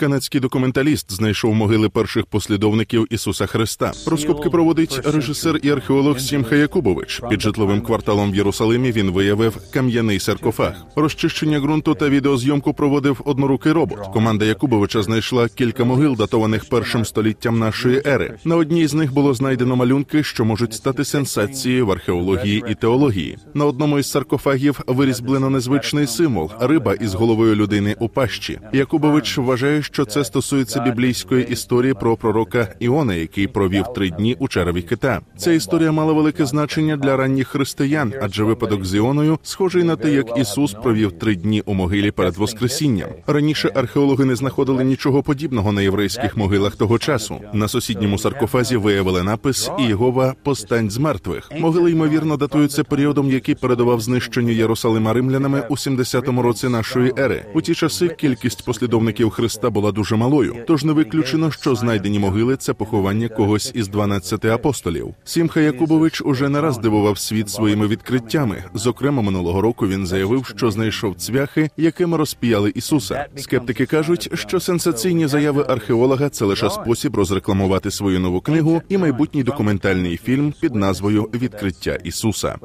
Канадський документаліст знайшов могили перших послідовників Ісуса Христа. Розкопки проводить режисер і археолог Сімха Якубович. Під житловим кварталом в Єрусалимі він виявив кам'яний саркофаг. Розчищення ґрунту та відеозйомку проводив однорукий робот. Команда Якубовича знайшла кілька могил, датованих першим століттям нашої ери. На одній з них було знайдено малюнки, що можуть стати сенсацією в археології і теології. На одному із саркофагів вирізблено незвичний символ риба із головою людини у пащі. Якубович вважає, що це стосується біблійської історії про пророка Іона, який провів три дні у череві кита. Ця історія мала велике значення для ранніх християн, адже випадок з Іоною схожий на те, як Ісус провів три дні у могилі перед Воскресінням. Раніше археологи не знаходили нічого подібного на єврейських могилах того часу. На сусідньому саркофазі виявили напис Ієгова постань з мертвих. Могили ймовірно датуються періодом, який передував знищенню Єрусалима римлянами у 70-му році нашої ери. У ті часи кількість послідовників Христа була дуже малою, тож не виключено, що знайдені могили це поховання когось із 12 апостолів. Сімха Якубович уже не раз дивував світ своїми відкриттями. Зокрема, минулого року він заявив, що знайшов цвяхи, якими розпіяли Ісуса. Скептики кажуть, що сенсаційні заяви археолога це лише спосіб розрекламувати свою нову книгу і майбутній документальний фільм під назвою Відкриття Ісуса.